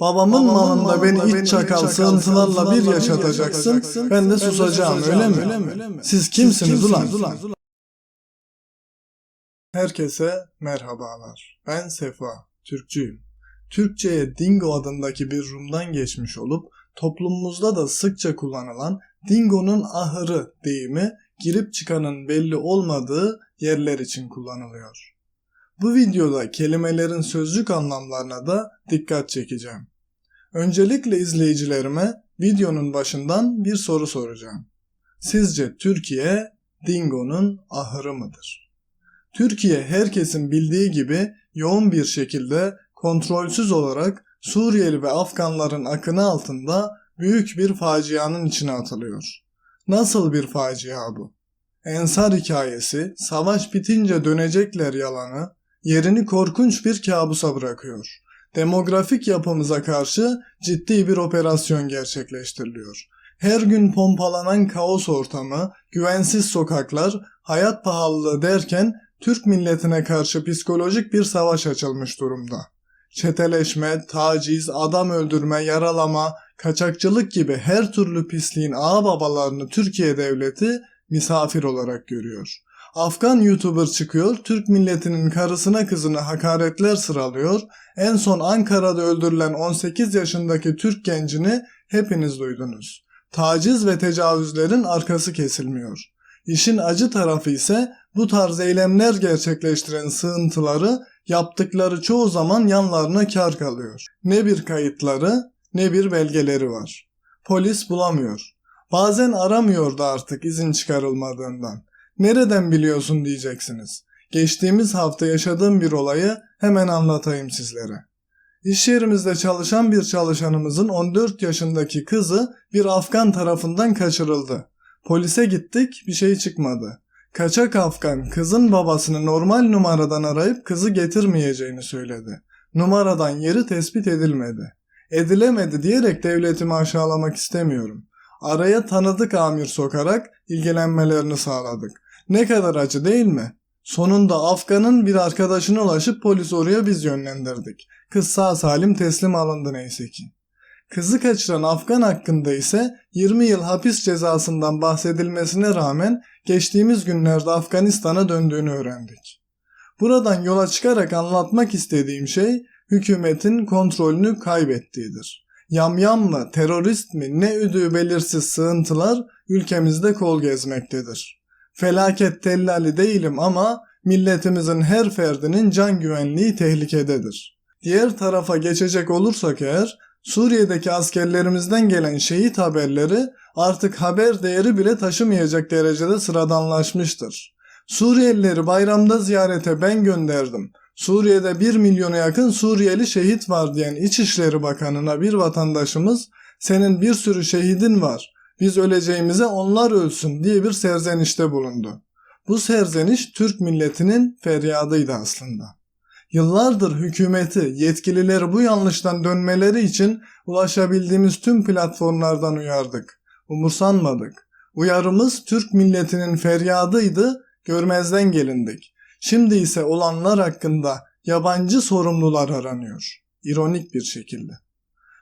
Babamın malında beni iç çakal sığıntılarla bir yaşatacaksın, ben de susacağım öyle mi? Siz kimsiniz ulan? Herkese merhabalar. Ben Sefa, Türkçüyüm. Türkçe'ye Dingo adındaki bir Rum'dan geçmiş olup toplumumuzda da sıkça kullanılan Dingo'nun ahırı deyimi girip çıkanın belli olmadığı yerler için kullanılıyor. Bu videoda kelimelerin sözcük anlamlarına da dikkat çekeceğim. Öncelikle izleyicilerime videonun başından bir soru soracağım. Sizce Türkiye Dingo'nun ahırı mıdır? Türkiye herkesin bildiği gibi yoğun bir şekilde kontrolsüz olarak Suriyeli ve Afganların akını altında büyük bir facianın içine atılıyor. Nasıl bir facia bu? Ensar hikayesi, savaş bitince dönecekler yalanı, yerini korkunç bir kabusa bırakıyor. Demografik yapımıza karşı ciddi bir operasyon gerçekleştiriliyor. Her gün pompalanan kaos ortamı, güvensiz sokaklar, hayat pahalılığı derken Türk milletine karşı psikolojik bir savaş açılmış durumda. Çeteleşme, taciz, adam öldürme, yaralama, kaçakçılık gibi her türlü pisliğin ağ babalarını Türkiye devleti misafir olarak görüyor. Afgan YouTuber çıkıyor, Türk milletinin karısına kızına hakaretler sıralıyor. En son Ankara'da öldürülen 18 yaşındaki Türk gencini hepiniz duydunuz. Taciz ve tecavüzlerin arkası kesilmiyor. İşin acı tarafı ise bu tarz eylemler gerçekleştiren sığıntıları yaptıkları çoğu zaman yanlarına kar kalıyor. Ne bir kayıtları ne bir belgeleri var. Polis bulamıyor. Bazen aramıyor da artık izin çıkarılmadığından. Nereden biliyorsun diyeceksiniz. Geçtiğimiz hafta yaşadığım bir olayı hemen anlatayım sizlere. İş yerimizde çalışan bir çalışanımızın 14 yaşındaki kızı bir Afgan tarafından kaçırıldı. Polise gittik bir şey çıkmadı. Kaçak Afgan kızın babasını normal numaradan arayıp kızı getirmeyeceğini söyledi. Numaradan yeri tespit edilmedi. Edilemedi diyerek devletimi aşağılamak istemiyorum. Araya tanıdık amir sokarak ilgilenmelerini sağladık. Ne kadar acı değil mi? Sonunda Afgan'ın bir arkadaşına ulaşıp polis oraya biz yönlendirdik. Kız sağ salim teslim alındı neyse ki. Kızı kaçıran Afgan hakkında ise 20 yıl hapis cezasından bahsedilmesine rağmen geçtiğimiz günlerde Afganistan'a döndüğünü öğrendik. Buradan yola çıkarak anlatmak istediğim şey hükümetin kontrolünü kaybettiğidir. Yamyam mı, terörist mi ne üdüğü belirsiz sığıntılar ülkemizde kol gezmektedir. Felaket tellali değilim ama milletimizin her ferdinin can güvenliği tehlikededir. Diğer tarafa geçecek olursak eğer Suriye'deki askerlerimizden gelen şehit haberleri artık haber değeri bile taşımayacak derecede sıradanlaşmıştır. Suriyelileri bayramda ziyarete ben gönderdim. Suriye'de 1 milyona yakın Suriyeli şehit var diyen İçişleri Bakanı'na bir vatandaşımız senin bir sürü şehidin var. Biz öleceğimize onlar ölsün diye bir serzenişte bulundu. Bu serzeniş Türk milletinin feryadıydı aslında. Yıllardır hükümeti, yetkilileri bu yanlıştan dönmeleri için ulaşabildiğimiz tüm platformlardan uyardık. Umursanmadık. Uyarımız Türk milletinin feryadıydı, görmezden gelindik. Şimdi ise olanlar hakkında yabancı sorumlular aranıyor. İronik bir şekilde.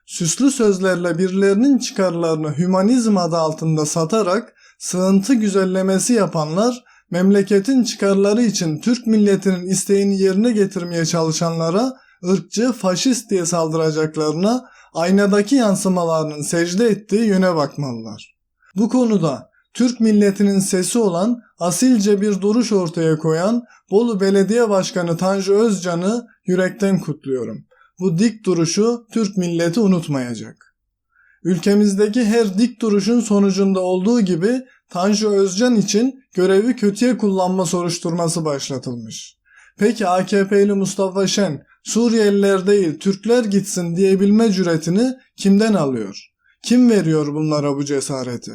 Süslü sözlerle birilerinin çıkarlarını hümanizm adı altında satarak sığıntı güzellemesi yapanlar memleketin çıkarları için Türk milletinin isteğini yerine getirmeye çalışanlara ırkçı, faşist diye saldıracaklarına aynadaki yansımalarının secde ettiği yöne bakmalılar. Bu konuda Türk milletinin sesi olan asilce bir duruş ortaya koyan Bolu Belediye Başkanı Tanju Özcan'ı yürekten kutluyorum. Bu dik duruşu Türk milleti unutmayacak. Ülkemizdeki her dik duruşun sonucunda olduğu gibi Tanju Özcan için görevi kötüye kullanma soruşturması başlatılmış. Peki AKP'li Mustafa Şen Suriyeliler değil Türkler gitsin diyebilme cüretini kimden alıyor? Kim veriyor bunlara bu cesareti?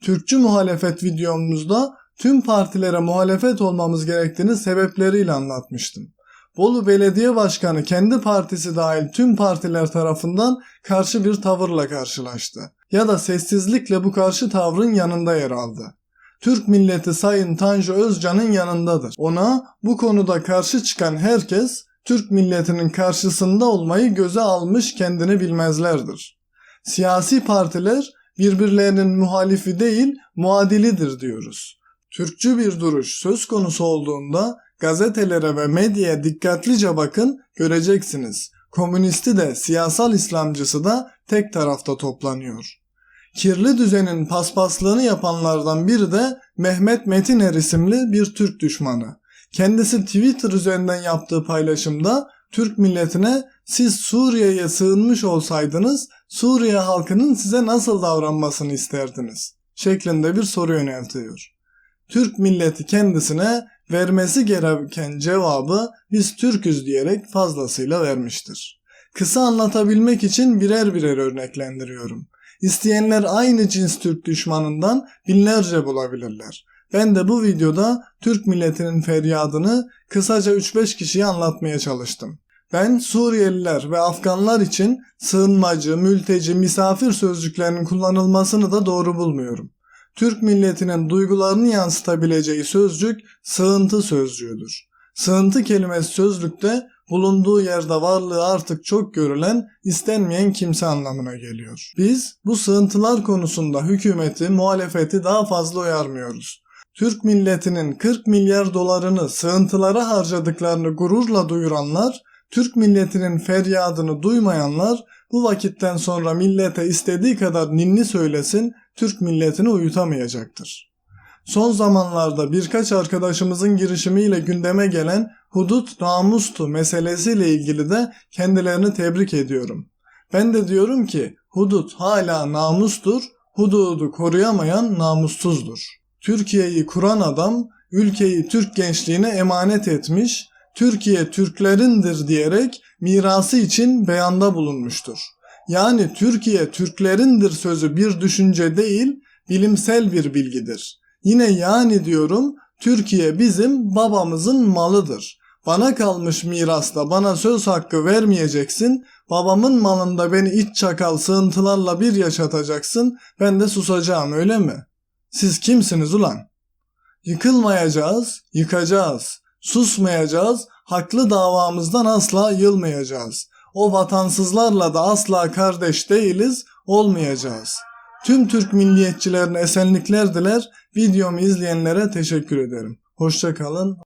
Türkçü muhalefet videomuzda tüm partilere muhalefet olmamız gerektiğini sebepleriyle anlatmıştım. Bolu Belediye Başkanı kendi partisi dahil tüm partiler tarafından karşı bir tavırla karşılaştı. Ya da sessizlikle bu karşı tavrın yanında yer aldı. Türk milleti Sayın Tanju Özcan'ın yanındadır. Ona bu konuda karşı çıkan herkes Türk milletinin karşısında olmayı göze almış kendini bilmezlerdir. Siyasi partiler birbirlerinin muhalifi değil muadilidir diyoruz. Türkçü bir duruş söz konusu olduğunda gazetelere ve medyaya dikkatlice bakın göreceksiniz. Komünisti de siyasal İslamcısı da tek tarafta toplanıyor. Kirli düzenin paspaslığını yapanlardan biri de Mehmet Metiner isimli bir Türk düşmanı. Kendisi Twitter üzerinden yaptığı paylaşımda Türk milletine siz Suriye'ye sığınmış olsaydınız Suriye halkının size nasıl davranmasını isterdiniz? şeklinde bir soru yöneltiyor. Türk milleti kendisine vermesi gereken cevabı biz Türküz diyerek fazlasıyla vermiştir. Kısa anlatabilmek için birer birer örneklendiriyorum. İsteyenler aynı cins Türk düşmanından binlerce bulabilirler. Ben de bu videoda Türk milletinin feryadını kısaca 3-5 kişiye anlatmaya çalıştım. Ben Suriyeliler ve Afganlar için sığınmacı, mülteci, misafir sözcüklerinin kullanılmasını da doğru bulmuyorum. Türk milletinin duygularını yansıtabileceği sözcük sığıntı sözcüğüdür. Sığıntı kelimesi sözlükte bulunduğu yerde varlığı artık çok görülen, istenmeyen kimse anlamına geliyor. Biz bu sığıntılar konusunda hükümeti, muhalefeti daha fazla uyarmıyoruz. Türk milletinin 40 milyar dolarını sığıntılara harcadıklarını gururla duyuranlar, Türk milletinin feryadını duymayanlar bu vakitten sonra millete istediği kadar ninni söylesin, Türk milletini uyutamayacaktır. Son zamanlarda birkaç arkadaşımızın girişimiyle gündeme gelen hudut namustu meselesiyle ilgili de kendilerini tebrik ediyorum. Ben de diyorum ki hudut hala namustur, hududu koruyamayan namussuzdur. Türkiye'yi kuran adam ülkeyi Türk gençliğine emanet etmiş, Türkiye Türklerindir diyerek mirası için beyanda bulunmuştur. Yani Türkiye Türklerindir sözü bir düşünce değil, bilimsel bir bilgidir. Yine yani diyorum, Türkiye bizim babamızın malıdır. Bana kalmış mirasta bana söz hakkı vermeyeceksin, babamın malında beni iç çakal sığıntılarla bir yaşatacaksın, ben de susacağım öyle mi? Siz kimsiniz ulan? Yıkılmayacağız, yıkacağız. Susmayacağız, haklı davamızdan asla yılmayacağız. O vatansızlarla da asla kardeş değiliz, olmayacağız. Tüm Türk milliyetçilerine esenlikler diler, videomu izleyenlere teşekkür ederim. Hoşçakalın.